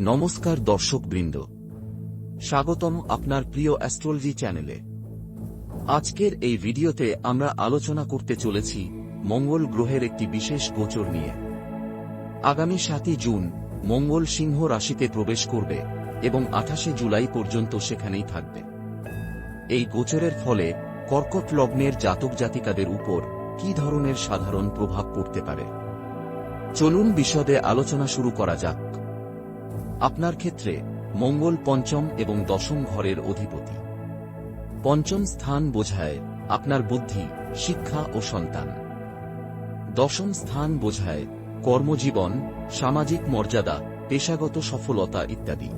নমস্কার দর্শকবৃন্দ। স্বাগতম আপনার প্রিয় অ্যাস্ট্রোলজি চ্যানেলে। আজকের এই ভিডিওতে আমরা আলোচনা করতে চলেছি মঙ্গল গ্রহের একটি বিশেষ গোচর নিয়ে। আগামী সাতই জুন মঙ্গল সিংহ রাশিতে প্রবেশ করবে এবং আঠাশে জুলাই পর্যন্ত সেখানেই থাকবে। এই গোচরের ফলে কর্কট লগ্নের জাতক জাতিকাদের উপর কি ধরনের সাধারণ প্রভাব পড়তে পারে? চলুন বিশদে আলোচনা শুরু করা যাক। আপনার ক্ষেত্রে মঙ্গল পঞ্চম এবং দশম ঘরের অধিপতি। পঞ্চম স্থান বোঝায় আপনার বুদ্ধি, শিক্ষা ও সন্তান। দশম স্থান বোঝায় কর্মজীবন, সামাজিক মর্যাদা, পেশাগত সফলতা ইত্যাদি।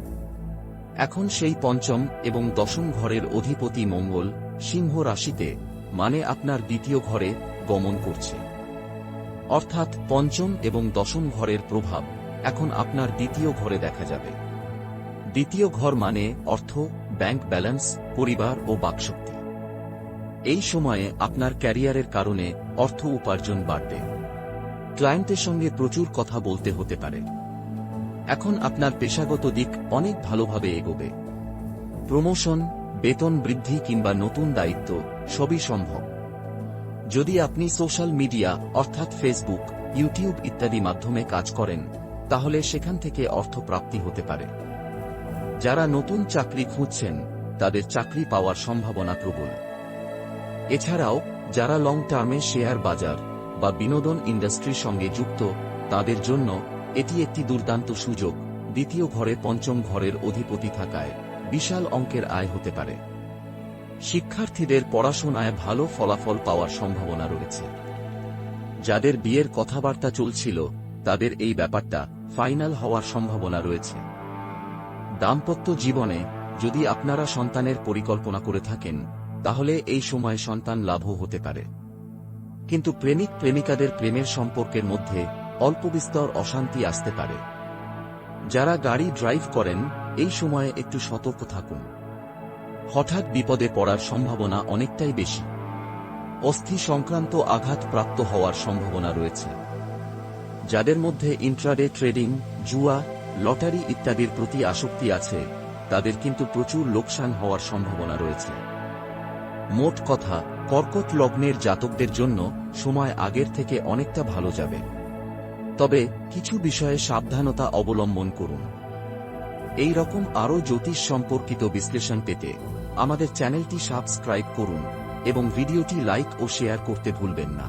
এখন সেই পঞ্চম এবং দশম ঘরের অধিপতি মঙ্গল সিংহ রাশিতে মানে আপনার দ্বিতীয় ঘরে গমন করছে। অর্থাৎ পঞ্চম এবং দশম ঘরের প্রভাব এখন আপনার দ্বিতীয় ঘরে দেখা যাবে। দ্বিতীয় ঘর মানে অর্থ ব্যাংক ব্যালেন্স পরিবার ও বাকশক্তি। এই সময়ে আপনার ক্যারিয়ারের কারণে অর্থ উপার্জন বাড়বে। ক্লায়েন্টের সঙ্গে প্রচুর কথা বলতে হতে পারে। এখন আপনার পেশাগত দিক অনেক ভালোভাবে এগোবে। প্রমোশন, বেতন বৃদ্ধি কিংবা নতুন দায়িত্ব সবই সম্ভব। যদি আপনি সোশ্যাল মিডিয়া, অর্থাৎ ফেসবুক ইউটিউব ইত্যাদি মাধ্যমে কাজ করেন তাহলে সেখান থেকে অর্থ প্রাপ্তি হতে পারে। যারা নতুন চাকরি খুঁজছেন, তাদের চাকরি পাওয়ার সম্ভাবনা প্রবল। এছাড়াও, যারা লং টার্মে শেয়ার বাজার বা বিনোদন ইন্ডাস্ট্রির সঙ্গে যুক্ত, তাদের জন্য এটি একটি দুর্দান্ত সুযোগ। দ্বিতীয় ঘরে পঞ্চম ঘরের অধিপতি থাকায় বিশাল অঙ্কের আয় হতে পারে। শিক্ষার্থীদের পড়াশোনায় ভালো ফলাফল পাওয়ার সম্ভাবনা রয়েছে। যাদের বিয়ের কথাবার্তা চলছিল, তাদের এই ব্যাপারটা ফাইনাল হওয়ার সম্ভাবনা রয়েছে। দাম্পত্য জীবনে যদি আপনারা সন্তানের পরিকল্পনা করে থাকেন, তাহলে এই সময় সন্তান লাভও হতে পারে। কিন্তু প্রেমিক প্রেমিকাদের প্রেমের সম্পর্কের মধ্যে অল্প বিস্তর অশান্তি আসতে পারে। যারা গাড়ি ড্রাইভ করেন, এই সময়ে একটু সতর্ক থাকুন। হঠাৎ বিপদে পড়ার সম্ভাবনা অনেকটাই বেশি। অস্থি সংক্রান্ত আঘাত প্রাপ্ত হওয়ার সম্ভাবনা রয়েছে। যাদের মধ্যে ইন্ট্রাডে ট্রেডিং জুয়া লটারি ইত্যাদির প্রতি আসক্তি আছে, তাদের কিন্তু প্রচুর লোকসান হওয়ার সম্ভাবনা রয়েছে। মোট কথা, কর্কট লগ্নের জাতকদের জন্য সময় আগের থেকে অনেকটা ভালো যাবে। তবে কিছু বিষয়ে সাবধানতা অবলম্বন করুন। এই রকম আরও জ্যোতিষ সম্পর্কিত বিশ্লেষণ পেতে আমাদের চ্যানেলটি সাবস্ক্রাইব করুন এবং ভিডিওটি লাইক ও শেয়ার করতে ভুলবেন না।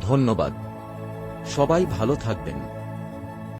ধন্যবাদ। সবাই ভালো থাকবেন।